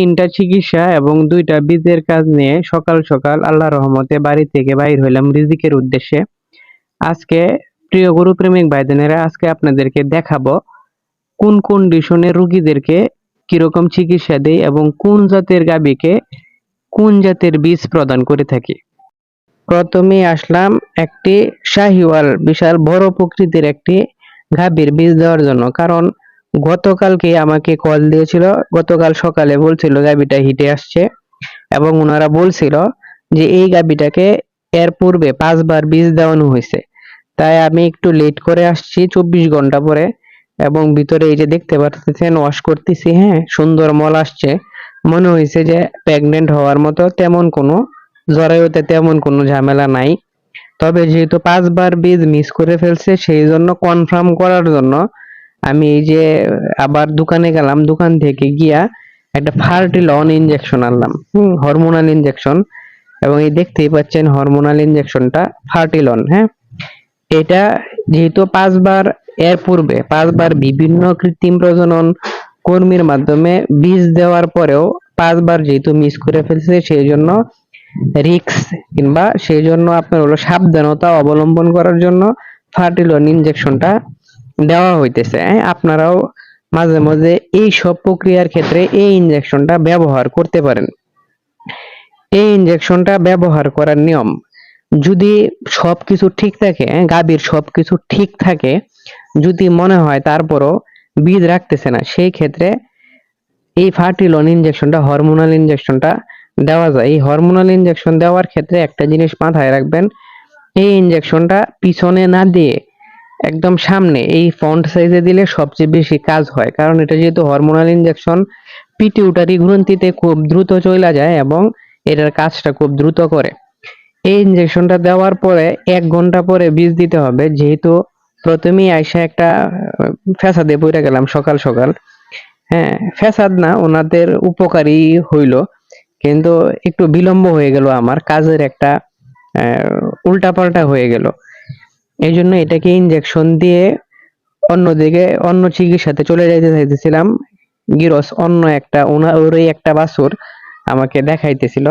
তিনটা চিকিৎসা এবং দুইটা বীজের কাজ নিয়ে সকাল সকাল আল্লাহর রহমতে বাড়ি থেকে বাইর হইলাম রিজিকের উদ্দেশ্যে। আজকে প্রিয় গরু প্রেমিক ভাইদেনেরা, আজকে আপনাদেরকে দেখাবো কোন কন্ডিশনে রুগীদেরকে কীরকম চিকিৎসা দেই এবং কোন জাতের গাবিকে কোন জাতের বীজ প্রদান করে থাকি। প্রথমে আসলাম একটি শাহিওয়াল, বিশাল বড় প্রকৃতির একটি গাভীর বীজ দেওয়ার জন্য। কারণ গতকালকে আমাকে কল দিয়েছিল, গতকাল সকালে বলছিল গাভীটা হিটে আসছে এবং ওনারা বলছিল যে এই গাভীটাকে এর পূর্বে পাঁচবার বীজ দেওয়ানো হয়েছে। তাই আমি একটু লেট করে আসছি চব্বিশ ঘণ্টা পরে এবং ভিতরে এই যে দেখতে পাচ্ছেন ওয়াশ করতেছি হ্যাঁ সুন্দর মল আসছে। মনে হয়েছে যে প্রেগনেন্ট হওয়ার মতো তেমন কোনো জরায়ুতে তেমন কোনো ঝামেলা নাই। তবে যেহেতু পাঁচবার বীজ মিস করে ফেলছে, সেই জন্য কনফার্ম করার জন্য আমি এই যে আবার দোকানে গেলাম, দোকান থেকে গিয়া একটা ফার্টিলন ইনজেকশন আনলাম, হুম হরমোনাল ইনজেকশন এবং এই দেখতেই পাচ্ছেন হরমোনাল ইনজেকশনটা ফার্টিলন হ্যাঁ? এটা যেহেতু পাঁচবার এর পূর্বে, পাঁচবার বিভিন্ন কৃত্রিম প্রজনন কর্মীর মাধ্যমে বীজ দেওয়ার পরেও পাঁচবার যেহেতু মিস করে ফেলছে, সেই জন্য রিক্স কিংবা সেই জন্য আপনার হলো সাবধানতা অবলম্বন করার জন্য ফার্টিলন ইনজেকশনটা দেওয়া হইতেছে হ্যাঁ? আপনারাও মাঝে মাঝে এই সব প্রক্রিয়ার ক্ষেত্রে এই ইনজেকশনটা ব্যবহার করতে পারেন। এই ইনজেকশনটা ব্যবহার করার নিয়ম যদি সবকিছু ঠিক থাকে হ্যাঁ, গাভীর সবকিছু ঠিক থাকে যদি মনে হয় তারপরও বীজ রাখতেছে না সেই ক্ষেত্রে এই ফার্টিলন ইনজেকশনটা হরমোনাল ইনজেকশনটা দেওয়া যায়। এই হরমোনাল ইনজেকশন দেওয়ার ক্ষেত্রে একটা জিনিস মাথায় রাখবেন এই ইনজেকশনটা পিছনে না দিয়ে একদম সামনে, এই ফন্ট সাইজে দিলে সবচেয়ে বেশি কাজ হয়। কারণ এটা যেহেতু হরমোনাল ইনজেকশন পিটিউটারি গ্রন্থিতে খুব দ্রুত চলে যায় এবং এটার কাজটা খুব দ্রুত করে। এই ইনজেকশনটা দেওয়ার পরে এক ঘণ্টা পরে বীজ দিতে হবে। যেহেতু প্রথমেই আইসা একটা ফ্যাসাদে পড়ে গেলাম সকাল সকাল। হ্যাঁ ফ্যাসাদ না, ওনাদের উপকারী হইল। কিন্তু একটু বিলম্ব হয়ে গেল আমার, কাজের একটা উল্টাপাল্টা হয়ে গেল। এই জন্য এটাকে ইনজেকশন দিয়ে অন্যদিকে, অন্য চিকিৎসাতে চলে যাইতে চাইতেছিলাম। গিরস অন্য একটা ওরই একটা বাছুর আমাকে দেখাইতেছিল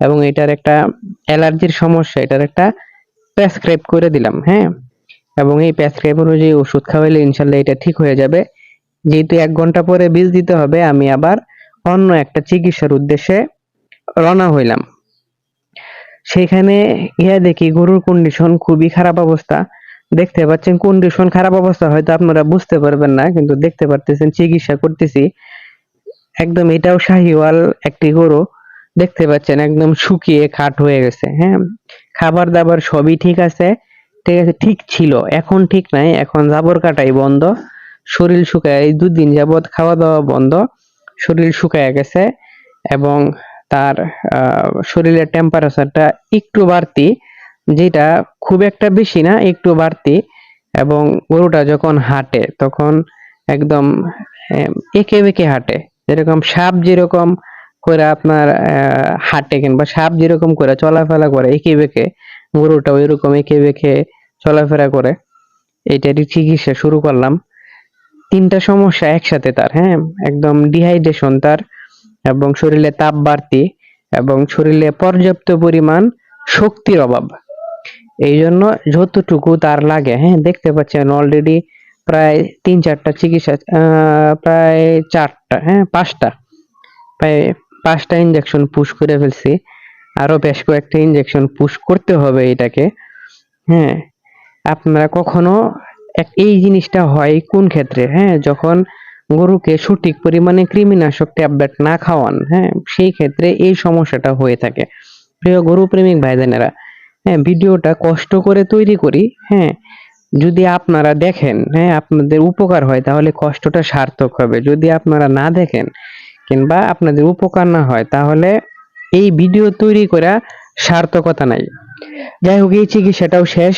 এবং এটার একটা অ্যালার্জির সমস্যা, এটার একটা প্রেসক্রাইব করে দিলাম হ্যাঁ? এবং এই প্রেসক্রাইব অনুযায়ী ওষুধ খাওয়াইলে ইনশাল্লাহ এটা ঠিক হয়ে যাবে। যেহেতু এক ঘণ্টা পরে বীজ দিতে হবে, আমি আবার অন্য একটা চিকিৎসার উদ্দেশ্যে রওনা হইলাম। সেখানে গিয়ে দেখি গরুর কন্ডিশন খুবই খারাপ অবস্থা। দেখতে পাচ্ছেন কন্ডিশন খারাপ অবস্থা, হয়তো আপনারা বুঝতে পারবেন না, কিন্তু দেখতে পারতেছেন, চিকিৎসা করতেছি। একদম এটাও শাহিওয়াল একটি গরু। দেখতে পাচ্ছেন একদম শুকিয়ে খাট হয়ে গেছে হ্যাঁ? খাবার দাবার সবই ঠিক আছে ঠিক আছে, ঠিক ছিল। এখন ঠিক নাই, এখন জাবর কাটাই বন্ধ। শরীর শুকায়, দুদিন যাবৎ খাওয়া দাওয়া বন্ধ। শরীর শুকায় গেছে এবং তার শরীরের টেম্পারেচারটা একটু বাড়তি, যেটা খুব একটা বেশি না, একটু বাড়তি, এবং গরুটা যখন হাঁটে তখন একদম একে বেঁকে হাঁটে। যেরকম সাপ যেরকম করে আপনার হাঁটে কিংবা সাপ যেরকম করে চলাফেরা করে, একে বেঁকে, গরুটা ওইরকম এঁকে বেঁকে চলাফেরা করে এইটারই চিকিৎসা শুরু করলাম। তিনটা সমস্যা একসাথে তার হ্যাঁ? একদম ডিহাইড্রেশন তার এবং শরীরে তাপ বাড়তি এবং শরীরে পর্যাপ্ত পরিমাণ শক্তির অভাব। এই জন্য যতটুকু তার লাগে হ্যাঁ দেখতে পাচ্ছেন অলরেডি প্রায় তিন চারটা চিকিৎসা প্রায় চারটা হ্যাঁ পাঁচটা, প্রায় পাঁচটা ইনজেকশন পুশ করে ফেলছি। আরও বেশ কয়েকটা ইঞ্জেকশন পুশ করতে হবে এটাকে হ্যাঁ। আপনারা কখনো এই জিনিসটা হয় কোন ক্ষেত্রে হ্যাঁ যখন গরুকে সঠিক পরিমাণে কৃমিনাশক ট্যাবলেট না খাওয়ান হ্যাঁ সেই ক্ষেত্রে এই সমস্যাটা হয়ে থাকে। প্রিয় গরু প্রেমিক ভাইজানেরা হ্যাঁ ভিডিওটা কষ্ট করে তৈরি করি হ্যাঁ যদি আপনারা দেখেন হ্যাঁ আপনাদের উপকার হয়, তাহলে কষ্টটা সার্থক হবে। যদি আপনারা না দেখেন কিংবা আপনাদের উপকার না হয়, তাহলে এই ভিডিও তৈরি করা সার্থকতা নাই। যাই হোক, এই চিকিৎসাটাও শেষ।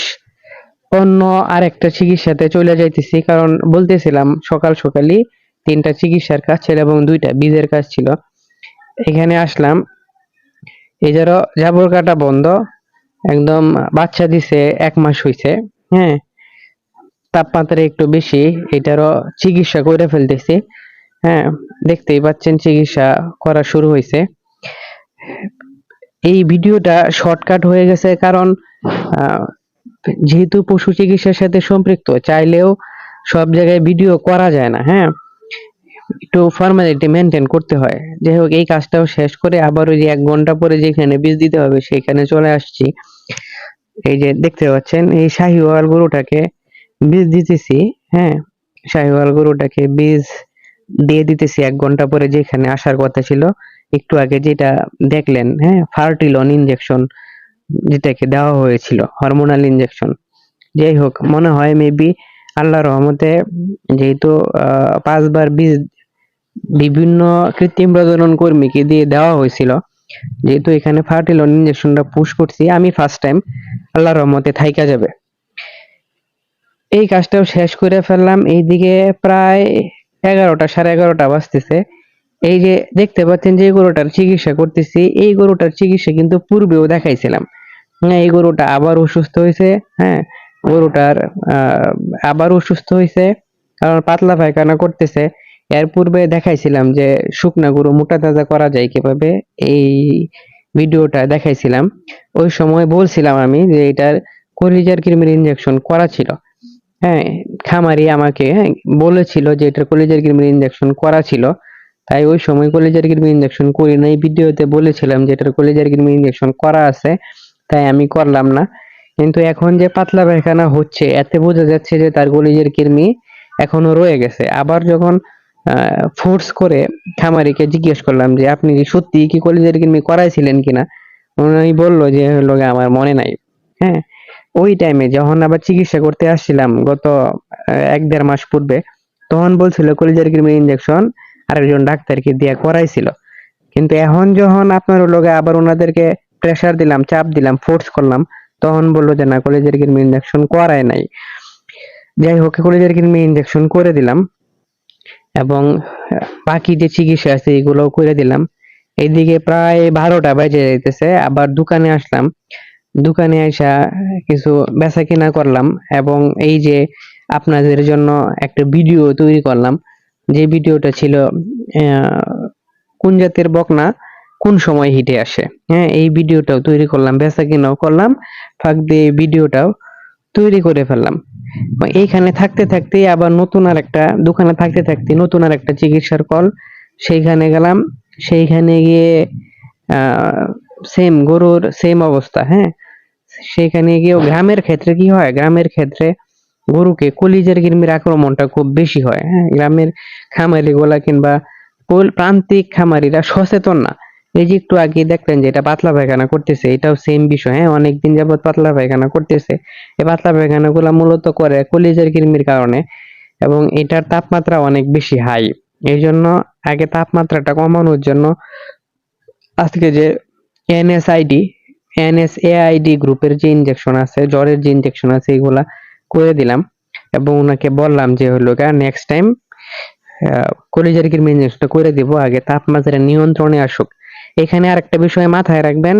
অন্য আরেকটা চিকিৎসাতে চলে যাইতেছি, কারণ বলতেছিলাম সকাল সকালই তিনটা চিকিৎসার কাজ ছিল এবং দুইটা বীজের কাজ ছিল। এখানে আসলাম এছাড়াও জাবর কাটা বন্ধ, একদম বাচ্চা দিছে এক মাস হইছে হ্যাঁ? তাপমাত্রা একটু বেশি এটারও চিকিৎসা করে ফেলতেছি হ্যাঁ? দেখতেই পাচ্ছেন চিকিৎসা করা শুরু হয়েছে এই ভিডিওটা শর্টকাট হয়ে গেছে, কারণ যেহেতু পশু চিকিৎসার সাথে সম্পৃক্ত, চাইলেও সব জায়গায় ভিডিও করা যায় না হ্যাঁ? একটু ফর্মালিটি মেনটেন করতে হয়। যাই হোক, এই কাজটাও শেষ করে আবার ওই যে এক ঘণ্টা পরে যেখানে বীজ দিতে হবে সেখানে চলে আসছি। এই যে দেখতে পাচ্ছেন, এই শাহিওয়াল গরুটাকে বীজ দিতেছি হ্যাঁ? শাহিওয়াল গরুটাকে বীজ দিয়ে দিতেছি এক ঘণ্টা পরে যেখানে আসার কথা ছিল। একটু আগে যেটা দেখলেন হ্যাঁ? ফার্টিলন ইনজেকশন যেটাকে দেওয়া হয়েছিল হরমোনাল ইনজেকশন যাই হোক, মনে হয় মেবি আল্লাহ রহমতে যেহেতু পাঁচবার বীজ বিভিন্ন কৃত্রিম প্রজনন কর্মীকে দিয়ে দেওয়া হয়েছিল, যেহেতু এখানে ফার্টিলন ইনজেকশনটা পুশ করছি, আমি ফার্স্ট টাইম আল্লাহর রহমতে থাইকা যাবে। এই কাজটাও শেষ করে ফেললাম, এইদিকে প্রায় এগারোটা, সাড়ে এগারোটা বাজতেছে। এই যে দেখতে পাচ্ছেন যে গরুটার চিকিৎসা করতেছি এই গরুটার চিকিৎসা কিন্তু পূর্বেও দেখাইছিলাম। হ্যাঁ এই গরুটা আবার অসুস্থ হয়েছে হ্যাঁ গরুটার আবার অসুস্থ হয়েছে কারণ পাতলা পায়খানা করতেছে। এর পূর্বে দেখাইছিলাম যে শুকনা গরু মোটা তাজা করা যায় কীভাবে এই ভিডিওটা দেখাইছিলাম। ওই সময় বলছিলাম আমি যে এটার কলিজার কৃমির ইনজেকশন করা ছিল। হ্যাঁ খামারি আমাকে হ্যাঁ, বলেছিল যে এটার কলিজার কৃমির ইনজেকশন করা ছিল। তাই ওই সময় কলিজার কৃমির ইনজেকশন করি নাই। ভিডিওতে বলেছিলাম যে এটার কলিজার কৃমির ইনজেকশন করা আছে, তাই আমি করলাম না। কিন্তু এখন যে পাতলা পায়খানা হচ্ছে, এতে বোঝা যাচ্ছে যে তার কলিজার কৃমি এখনও রয়ে গেছে। আবার যখন ফোর্স করে খামারিকে জিজ্ঞেস করলাম যে, আপনি কি সত্যি কি কলিজার কৃমি করাইছিলেন কিনা? উনি বলল যে হলো আমার মনে নাই। হ্যাঁ ওই টাইমে যখন আবার চিকিৎসা করতে আসছিলাম গত এক দেড় মাস পূর্বে, তখন বলছিল কলেজের কলিজার কৃমির ইনজেকশন আরেকজন ডাক্তারকে দিয়ে করাইছিল। কিন্তু এখন যখন আপনার লোকে আবার ওনাদেরকে প্রেসার দিলাম, চাপ দিলাম ফোর্স করলাম, তখন বলল যে, না কলেজের কৃমি ইনজেকশন করায় নাই। যাই হোক কলেজের কৃমি ইনজেকশন করে দিলাম এবং বাকি যে চিকিৎসা আছে এগুলোও করে দিলাম। এইদিকে প্রায় বারোটা বাজে যাইতেছে, আবার দোকানে আসলাম। দোকানে আসা কিছু বেচা কিনা করলাম এবং এই যে আপনাদের জন্য একটা ভিডিও তৈরি করলাম। যে ভিডিওটা ছিল কোন জাতের বকনা কোন সময় হিটে আসে। হ্যাঁ এই ভিডিওটাও তৈরি করলাম, বেচা কিনাও করলাম, ফাঁক দিয়ে ভিডিওটাও তৈরি করে ফেললাম। এইখানে থাকতে থাকতে আবার নতুন আর একটা দোকানে থাকতে থাকতে নতুন আর একটা চিকিৎসার কল, সেইখানে গেলাম, সেইখানে গিয়ে সেম গরুর সেম অবস্থা হ্যাঁ। সেইখানে গিয়েও গ্রামের ক্ষেত্রে কি হয়, গ্রামের ক্ষেত্রে গরুকে কলিজার কৃমির আক্রমণটা খুব বেশি হয় হ্যাঁ? গ্রামের খামারি গুলা কিংবা প্রান্তিক খামারিরা সচেতন না। এই যে একটু আগে দেখলেন যে এটা পাতলা পায়খানা করতেছে, এটাও সেম বিষয় হ্যাঁ? অনেকদিন যাবত পাতলা পায়খানা করতেছে। এই পাতলা পায়খানা গুলা মূলত করে কলিজার কৃমির কারণে এবং এটার তাপমাত্রা অনেক বেশি হাই এই জন্য আগে তাপমাত্রাটা কমানোর জন্য আজকে যে এনএসআইডি এনএসএআইডি গ্রুপের যে ইনজেকশন আছে, জ্বরের যে ইনজেকশন আছে, এগুলা করে দিলাম এবং ওনাকে বললাম যে হলো নেক্সট টাইম কলিজার কৃমি ইনজেকশনটা করে দিব, আগে তাপমাত্রা নিয়ন্ত্রণে আসুক। এখানে আরেকটা বিষয় মাথায় রাখবেন,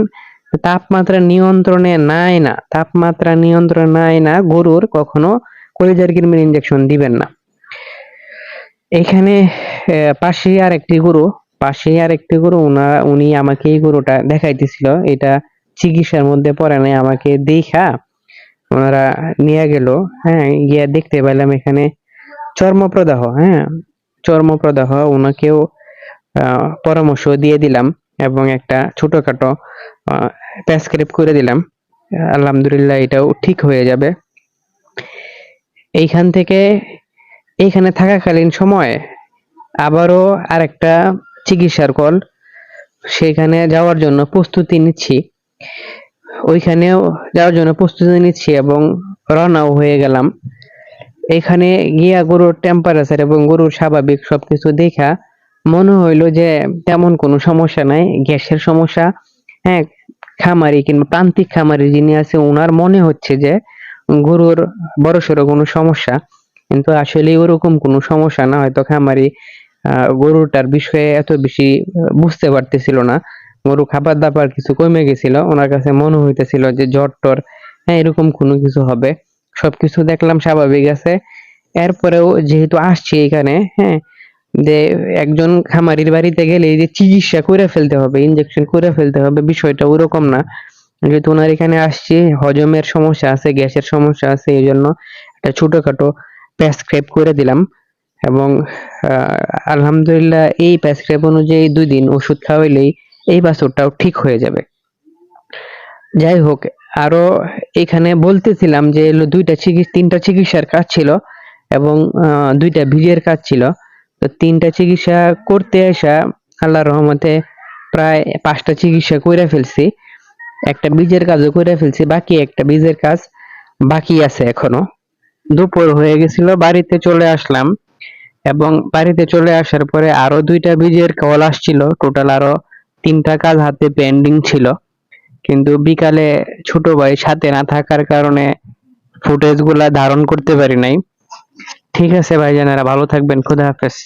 তাপমাত্রা নিয়ন্ত্রণে নাই না, তাপমাত্রা নিয়ন্ত্রণে নাই না, গরুর কখনো কলিজার কৃমির ইনজেকশন দিবেন না। এখানে পাশে আর একটি গরু, পাশে আর একটি গরু, উনা, উনি আমাকে এই গরুটা দেখাইতেছিল, এটা চিকিৎসার মধ্যে পড়ে নাই, আমাকে দেখা ওনারা নিয়ে গেল হ্যাঁ গিয়ে দেখতে পেলাম এখানে চর্মপ্রদাহ হ্যাঁ চর্মপ্রদাহ ওনাকেও পরামর্শ দিয়ে দিলাম এবং একটা ছোটখাটো প্রেসক্রাইব করে দিলাম। আলহামদুলিল্লাহ এটাও ঠিক হয়ে যাবে। এইখান থেকে এইখানে থাকাকালীন সময়ে আবারও আরেকটা চিকিৎসার কল, সেখানে যাওয়ার জন্য প্রস্তুতি নিচ্ছি। ওইখানেও যাওয়ার জন্য প্রস্তুতি নিচ্ছি এবং রওনাও হয়ে গেলাম। এখানে গিয়া গরুর টেম্পারেচার এবং গরুর স্বাভাবিক সবকিছু দেখা। মনে হইল যে তেমন কোনো সমস্যা নাই গ্যাসের সমস্যা। হ্যাঁ খামারি কিংবা প্রান্তিক খামারি যিনি আছে ওনার মনে হচ্ছে যে গরুর বড় সড়ো কোনো সমস্যা। কিন্তু আসলে ওরকম কোনো সমস্যা না হয়তো খামারি আহ, গরুটার বিষয়ে এত বেশি বুঝতে পারতেছিল না। গরু খাবার দাবার কিছু কমে গেছিল। ওনার কাছে মনে হইতেছিল যে জ্বর টর হ্যাঁ এরকম কোনো কিছু হবে। সবকিছু দেখলাম স্বাভাবিক আছে। এরপরেও যেহেতু আসছি এখানে হ্যাঁ যে একজন খামারির বাড়িতে গেলে যে চিকিৎসা করে ফেলতে হবে ইনজেকশন করে ফেলতে হবে, বিষয়টা ওরকম না। যেহেতু ওনার এখানে আসছি, হজমের সমস্যা আছে, গ্যাসের সমস্যা আছে, এই জন্য একটা ছোটখাটো প্রেসক্রাইব করে দিলাম। এবং আলহামদুলিল্লাহ এই প্রেসক্রাইব অনুযায়ী দুই দিন ওষুধ খাওয়াইলেই এই বাছুরটাও ঠিক হয়ে যাবে। যাই হোক, আরও এখানে বলতেছিলাম যে দুইটা চিকিৎসা তিনটা চিকিৎসার কাজ ছিল এবং দুইটা বীজের কাজ ছিল। তো তিনটা চিকিৎসা করতে আসা আল্লাহর রহমতে প্রায় পাঁচটা চিকিৎসা করে ফেলছি। একটা বীজের কাজও করে ফেলছি, বাকি একটা বীজের কাজ বাকি আছে এখনও। দুপুর হয়ে গেছিল, বাড়িতে চলে আসলাম এবং বাড়িতে চলে আসার পরে আরও দুইটা বীজের কল আসছিল, টোটাল আরও তিনটা কাজ হাতে পেন্ডিং ছিল। কিন্তু বিকালে ছোট ভাই সাথে না থাকার কারণে ফুটেজগুলা ধারণ করতে পারি নাই। ঠিক আছে ভাইজানেরা, ভালো থাকবেন, খুদা হাফেজ।